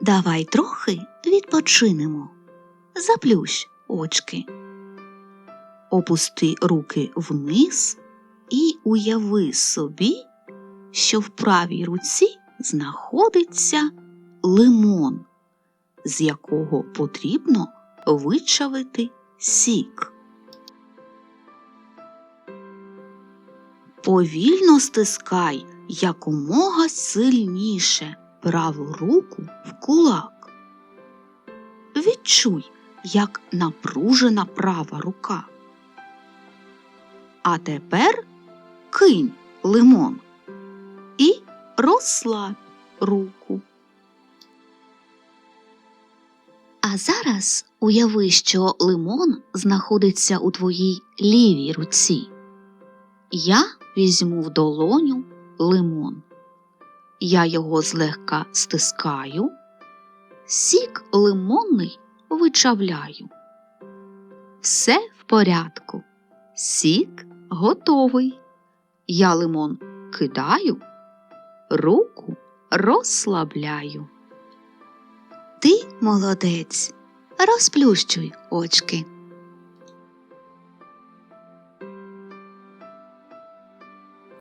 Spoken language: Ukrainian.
Давай трохи відпочинемо. Заплющ очки. Опусти руки вниз і уяви собі, що в правій руці знаходиться лимон, з якого потрібно вичавити сік. Повільно стискай якомога сильніше праву руку в кулак. Відчуй, як напружена права рука. А тепер кинь лимон і розслабь руку. А зараз уяви, що лимон знаходиться у твоїй лівій руці. Я візьму в долоню лимон. Я його злегка стискаю, сік лимонний вичавляю. Все в порядку. Сік готовий. Я лимон кидаю, руку розслабляю. Ти молодець. Розплющуй очки.